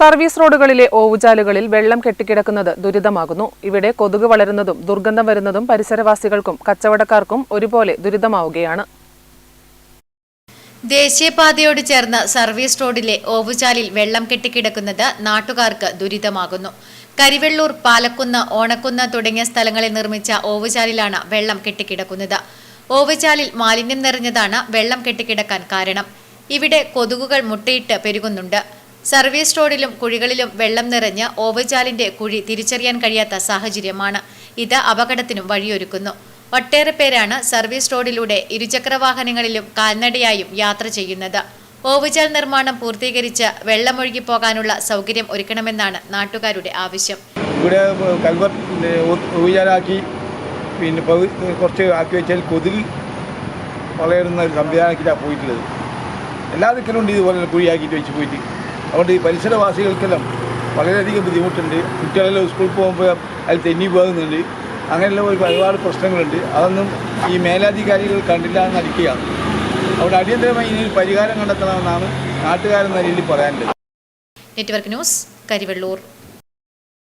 Service റോഡുകളിലെ ഓവുചാലുകളിൽ വെള്ളം കെട്ടിക്കിടക്കുന്നത് ദുരിതമാകുന്നു. ഇവിടെ കൊതുക് വളരുന്നതും ദുർഗന്ധം വരുന്നതും പരിസരവാസികൾക്കും കച്ചവടക്കാർക്കും ഒരുപോലെ ദുരിതമാവുകയാണ്. ദേശീയപാതയോട് ചേർന്ന് സർവീസ് റോഡിലെ ഓവുചാലിൽ വെള്ളം കെട്ടിക്കിടക്കുന്നത് നാട്ടുകാർക്ക് ദുരിതമാകുന്നു. കരിവെള്ളൂർ പാലക്കുന്ന് ഓണക്കുന്ന് തുടങ്ങിയ സ്ഥലങ്ങളിൽ നിർമ്മിച്ച ഓവുചാലിലാണ് വെള്ളം കെട്ടിക്കിടക്കുന്നത്. ഓവുചാലിൽ മാലിന്യം നിറഞ്ഞതാണ് വെള്ളം കെട്ടിക്കിടക്കാൻ കാരണം. ഇവിടെ കൊതുകുകൾ മുട്ടയിട്ട് പെരുകുന്നുണ്ട്. സർവീസ് റോഡിലും കുഴികളിലും വെള്ളം നിറഞ്ഞ് ഓവുചാലിന്റെ കുഴി തിരിച്ചറിയാൻ കഴിയാത്ത സാഹചര്യമാണ്. ഇത് അപകടത്തിനും വഴിയൊരുക്കുന്നു. ഒട്ടേറെ പേരാണ് സർവീസ് റോഡിലൂടെ ഇരുചക്രവാഹനങ്ങളിലും കാൽനടയായും യാത്ര ചെയ്യുന്നത്. ഓവുചാൽ നിർമ്മാണം പൂർത്തീകരിച്ച് വെള്ളമൊഴുകി പോകാനുള്ള സൗകര്യം ഒരുക്കണമെന്നാണ് നാട്ടുകാരുടെ ആവശ്യം. ഇവിടെ കൽവർ പിന്നെ കുറച്ച് ആക്കി വെച്ചാൽ കൊതിൽ വളരുന്ന സംവിധാനത്തിലാണ് പോയിട്ടുള്ളത്. എല്ലാ ദിക്കലും ഉണ്ട് ഇതുപോലെ കുഴിയാക്കിയിട്ട് വെച്ച് പോയിട്ട്. അതുകൊണ്ട് ഈ പരിസരവാസികൾക്കെല്ലാം വളരെയധികം ബുദ്ധിമുട്ടുണ്ട്. കുട്ടികളെല്ലാം സ്കൂളിൽ പോകുമ്പോൾ അതിൽ തെന്നി പോകുന്നുണ്ട്. അങ്ങനെയുള്ള ഒരു ഒരുപാട് പ്രശ്നങ്ങളുണ്ട്. അതൊന്നും ഈ മേലധികാരികൾ കണ്ടില്ല എന്ന് നടിക്കുകയാണ്. അവിടെ അടിയന്തരമായി ഇതിന് പരിഹാരം കണ്ടെത്തണമെന്നാണ് നാട്ടുകാരെന്ന രീതിയിൽ പറയാനുള്ളത്. Network news Karivellur.